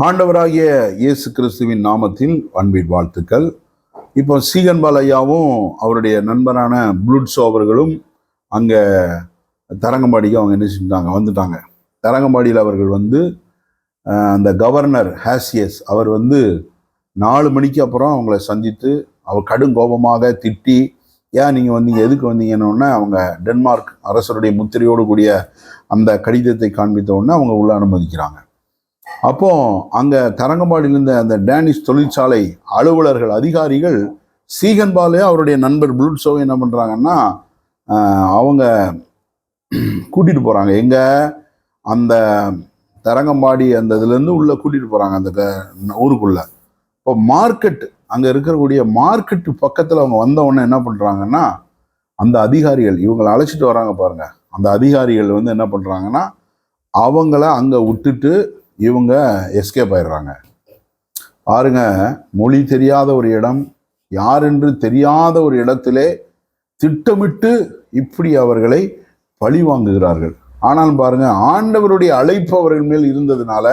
ஆண்டவராகிய இயேசு கிறிஸ்துவின் நாமத்தில் அன்பின் வாழ்த்துக்கள். இப்போ சீகன்பால் ஐயாவும் அவருடைய நண்பரான புளுட்ஸோ அவர்களும் அங்கே தரங்கம்பாடிக்கு அவங்க என்ன செஞ்சாங்க வந்துட்டாங்க. தரங்கம்பாடியில் அவர்கள் வந்து அந்த கவர்னர் ஹாசியஸ் அவர் வந்து நாலு மணிக்கு அப்புறம் அவங்கள சந்தித்து அவர் கடும் கோபமாக திட்டி ஏன் நீங்கள் வந்தீங்க? எதுக்கு வந்தீங்கன்னு அவங்க டென்மார்க் அரசருடைய முத்திரையோடு கூடிய அந்த கடிதத்தை காண்பித்த உடனே அவங்க உள்ள அனுமதிக்கிறாங்க. அப்போ அங்கே தரங்கம்பாடியில் இருந்த அந்த டேனிஷ் தொழிற்சாலை அலுவலர்கள் அதிகாரிகள் சீகன்பாலே அவருடைய நண்பர் புளுட்ஸோ என்ன பண்ணுறாங்கன்னா அவங்க கூட்டிகிட்டு போகிறாங்க எங்கே? அந்த தரங்கம்பாடி அந்த இதுலேருந்து உள்ளே கூட்டிகிட்டு போகிறாங்க அந்த க- ஊருக்குள்ளே. இப்போ மார்க்கெட் அங்கே இருக்கக்கூடிய மார்க்கெட்டு பக்கத்தில் அவங்க வந்தவுடனே என்ன பண்ணுறாங்கன்னா அந்த அதிகாரிகள் இவங்களை அழைச்சிட்டு வராங்க பாருங்கள் அந்த அதிகாரிகள் வந்து என்ன பண்ணுறாங்கன்னா அவங்கள அங்கே விட்டுட்டு இவங்க எஸ்கேப் ஆயிடுறாங்க. பாருங்க மொழி தெரியாத ஒரு இடம் யார் என்று தெரியாத ஒரு இடத்திலே திட்டமிட்டு இப்படி அவர்களை பழி வாங்குகிறார்கள். ஆனால் பாருங்க ஆண்டவருடைய அழைப்பு அவர்கள் மேல் இருந்ததுனால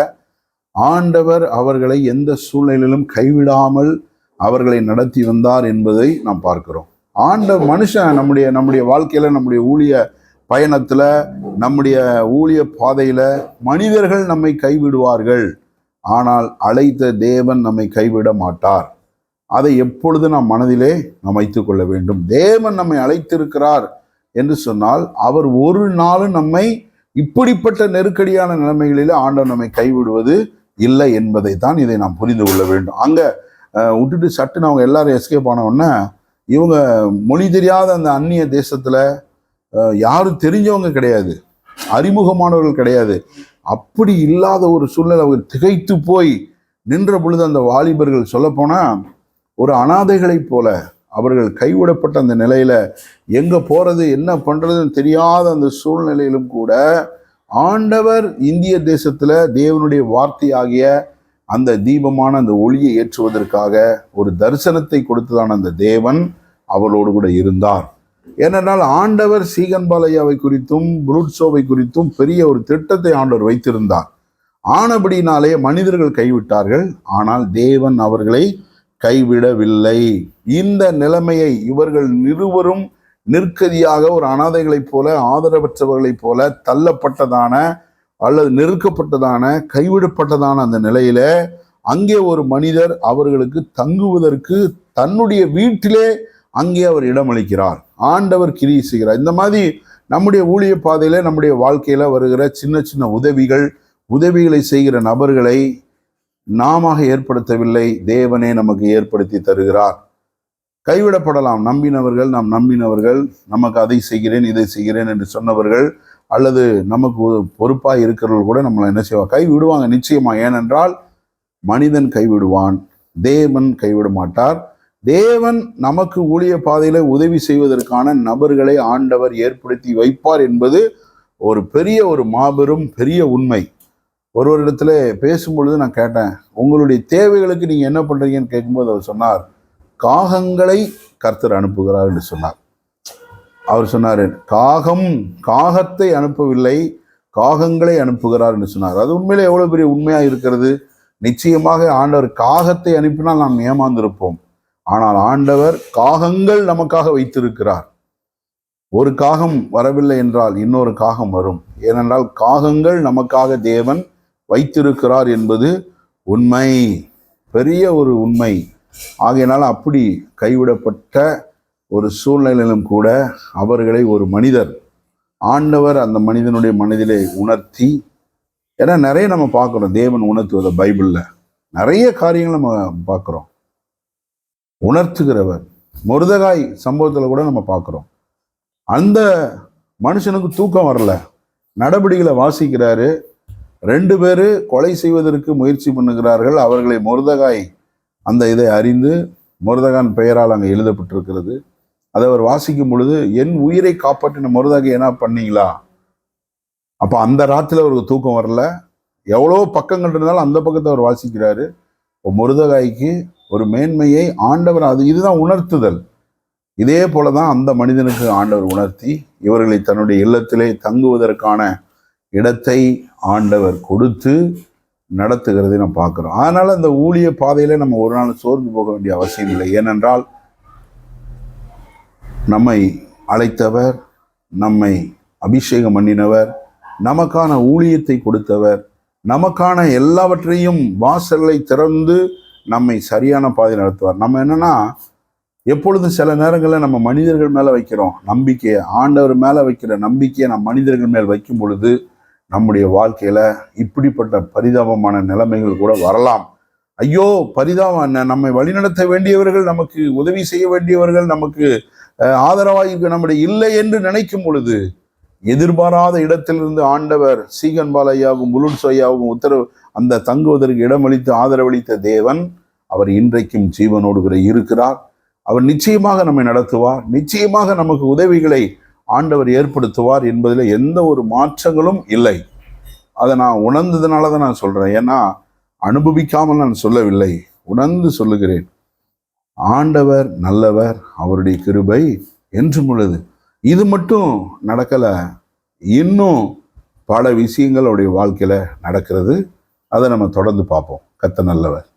ஆண்டவர் அவர்களை எந்த சூழ்நிலையிலும் கைவிடாமல் அவர்களை நடத்தி வந்தார் என்பதை நாம் பார்க்கிறோம். ஆண்ட மனுஷன் நம்முடைய நம்முடைய வாழ்க்கையில நம்முடைய ஊழிய பயணத்தில் நம்முடைய ஊழிய பாதையில் மனிதர்கள் நம்மை கைவிடுவார்கள். ஆனால் அழைத்த தேவன் நம்மை கைவிட மாட்டார். அதை எப்பொழுது நாம் மனதிலே நாம் கொள்ள வேண்டும்? தேவன் நம்மை அழைத்திருக்கிறார் என்று சொன்னால் அவர் ஒரு நாளும் நம்மை இப்படிப்பட்ட நெருக்கடியான நிலைமைகளில் ஆண்டவர் நம்மை கைவிடுவது இல்லை என்பதை தான் இதை நாம் புரிந்து கொள்ள வேண்டும். அங்கே விட்டுட்டு சட்டுன்னு அவங்க எல்லாரும் எஸ்கேப் ஆன உடனே இவங்க மொழி தெரியாத அந்த அந்நிய தேசத்தில் யாரும் தெரிஞ்சவங்க கிடையாது. அறிமுகமானவர்கள் கிடையாது. அப்படி இல்லாத ஒரு சூழ்நிலை அவங்க திகைத்து போய் நின்ற பொழுது அந்த வாலிபர்கள் சொல்லப்போனால் ஒரு அனாதைகளைப் போல அவர்கள் கைவிடப்பட்ட அந்த நிலையில் எங்கே போகிறது என்ன பண்ணுறதுன்னு தெரியாத அந்த சூழ்நிலையிலும் கூட ஆண்டவர் இந்திய தேசத்தில் தேவனுடைய வார்த்தையாகிய அந்த தீபமான அந்த ஒளியை ஏற்றுவதற்காக ஒரு தரிசனத்தை கொடுத்ததான அந்த தேவன் அவளோடு கூட இருந்தார். ஏனென்றால் ஆண்டவர் சீகன்பாலையாவை குறித்தும் புருட்சோவை குறித்தும் பெரிய ஒரு திட்டத்தை ஆண்டவர் வைத்திருந்தார். ஆனபடினாலே மனிதர்கள் கைவிட்டார்கள். ஆனால் தேவன் அவர்களை கைவிடவில்லை. இந்த நிலைமையை இவர்கள் இருவரும் நிற்கதியாக ஒரு அனாதைகளைப் போல ஆதரவற்றவர்களைப் போல தள்ளப்பட்டதான அல்லது நெருக்கப்பட்டதான கைவிடப்பட்டதான அந்த நிலையில அங்கே ஒரு மனிதர் அவர்களுக்கு தங்குவதற்கு தன்னுடைய வீட்டிலே அங்கே அவர் இடமளிக்கிறார். ஆண்டவர் கிரியை செய்கிறார். இந்த மாதிரி நம்முடைய ஊழிய பாதையில் நம்முடைய வாழ்க்கையில் வருகிற சின்ன சின்ன உதவிகள் உதவிகளை செய்கிற நபர்களை நாம ஏற்படுத்தவில்லை. தேவனே நமக்கு ஏற்படுத்தி தருகிறார். கைவிடப்படலாம். நம்பினவர்கள் நாம் நம்பினவர்கள். நமக்கு அதை செய்கிறேன் இதை செய்கிறேன் என்று சொன்னவர்கள் அல்லது நமக்கு பொறுப்பாக இருக்கிறவர்கள் கூட நம்மளை என்ன செய்வாங்க? கைவிடுவாங்க நிச்சயமாக நிச்சயமா. ஏனென்றால் மனிதன் கைவிடுவான். தேவன் கைவிட மாட்டார். தேவன் நமக்கு ஊழிய பாதையில உதவி செய்வதற்கான நபர்களை ஆண்டவர் ஏற்படுத்தி வைப்பார் என்பது ஒரு பெரிய ஒரு மாபெரும் பெரிய உண்மை. ஒருவரிடத்துல பேசும்பொழுது நான் கேட்டேன் உங்களுடைய தேவைகளுக்கு நீங்க என்ன பண்றீங்கன்னு கேட்கும்போது அவர் சொன்னார் காகங்களை கர்த்தர் அனுப்புகிறார் என்று சொன்னார். அவர் சொன்னார் காகம் காகத்தை அனுப்பவில்லை காகங்களை அனுப்புகிறார் என்று சொன்னார். அது உண்மையில எவ்வளவு பெரிய உண்மையா இருக்கிறது. நிச்சயமாக ஆண்டவர் காகத்தை அனுப்பினால் நாம் ஏமாந்திருப்போம். ஆனால் ஆண்டவர் காகங்கள் நமக்காக வைத்திருக்கிறார். ஒரு காகம் வரவில்லை என்றால் இன்னொரு காகம் வரும். ஏனென்றால் காகங்கள் நமக்காக தேவன் வைத்திருக்கிறார் என்பது உண்மை. பெரிய ஒரு உண்மை. ஆகையினால் அப்படி கைவிடப்பட்ட ஒரு சூழ்நிலையிலும் கூட அவர்களை ஒரு மனிதர் ஆண்டவர் அந்த மனிதனுடைய மனதிலே உணர்த்தி ஏன்னா நிறைய நம்ம பார்க்குறோம் தேவன் உணர்த்துவதை பைபிளில். நிறைய காரியங்கள் நம்ம பார்க்குறோம். உணர்த்துகிறவர். முருதகாய் சம்பவத்தில் கூட நம்ம பார்க்குறோம். அந்த மனுஷனுக்கு தூக்கம் வரல. நடபடிகளை வாசிக்கிறாரு. ரெண்டு பேர் கொலை செய்வதற்கு முயற்சி பண்ணுகிறார்கள். அவர்களை முருதகாய் அந்த இதை அறிந்து முருதகான் பெயரால் அங்கே எழுதப்பட்டிருக்கிறது. அதை அவர் வாசிக்கும் பொழுது என் உயிரை காப்பாற்றின முருதகை என்ன பண்ணீங்களா? அப்போ அந்த ராத்தில் அவருக்கு தூக்கம் வரல. எவ்வளோ பக்கங்கள் இருந்தாலும் அந்த பக்கத்தை அவர் வாசிக்கிறாரு. இப்போ முருதகாய்க்கு ஒரு மேன்மையை ஆண்டவர் அது இதுதான் உணர்த்துதல். இதே போல தான் அந்த மனிதனுக்கு ஆண்டவர் உணர்த்தி இவர்களை தன்னுடைய இல்லத்திலே தங்குவதற்கான இடத்தை ஆண்டவர் கொடுத்து நடத்துகிறதை நம்ம பார்க்குறோம். அதனால் அந்த ஊழிய பாதையில் நம்ம ஒரு நாள் சோர்ந்து போக வேண்டிய அவசியம் இல்லை. ஏனென்றால் நம்மை அழைத்தவர் நம்மை அபிஷேகம் பண்ணினவர் நமக்கான ஊழியத்தை கொடுத்தவர் நமக்கான எல்லாவற்றையும் வாசல்களை திறந்து நம்மை சரியான பாதை நடத்துவார். நம்ம என்னன்னா எப்பொழுதும் சில நேரங்களில் நம்ம மனிதர்கள் மேலே வைக்கிறோம் நம்பிக்கையை ஆண்டவர் மேலே வைக்கிற நம்பிக்கையை நம்ம மனிதர்கள் மேல் வைக்கும் பொழுது நம்முடைய வாழ்க்கையில் இப்படிப்பட்ட பரிதாபமான நிலைமைகள் கூட வரலாம். ஐயோ பரிதாபம் என்ன? நம்மை வழிநடத்த வேண்டியவர்கள் நமக்கு உதவி செய்ய வேண்டியவர்கள் நமக்கு ஆதரவாக நம்முடைய இல்லை என்று நினைக்கும் பொழுது எதிர்பாராத இடத்திலிருந்து ஆண்டவர் சீகன் பாலையாவும் உத்தரவு அந்த தங்குவதற்கு இடமளித்து ஆதரவளித்த தேவன் அவர் இன்றைக்கும் ஜீவனோடு இருக்கிறார். அவர் நிச்சயமாக நம்மை நடத்துவார். நிச்சயமாக நமக்கு உதவிகளை ஆண்டவர் ஏற்படுத்துவார் என்பதில் எந்த ஒரு மாற்றங்களும் இல்லை. அதை நான் உணர்ந்ததுனால தான் நான் சொல்கிறேன் ஏன்னா அனுபவிக்காமல் நான் சொல்லவில்லை. உணர்ந்து சொல்லுகிறேன். ஆண்டவர் நல்லவர் அவருடைய கிருபை என்றும் உள்ளது. இது மட்டும் நடக்கலை. இன்னும் பல விஷயங்கள் அவருடைய வாழ்க்கையில் நடக்கிறது. அதை நம்ம தொடர்ந்து பார்ப்போம். கத்த நல்லவர்.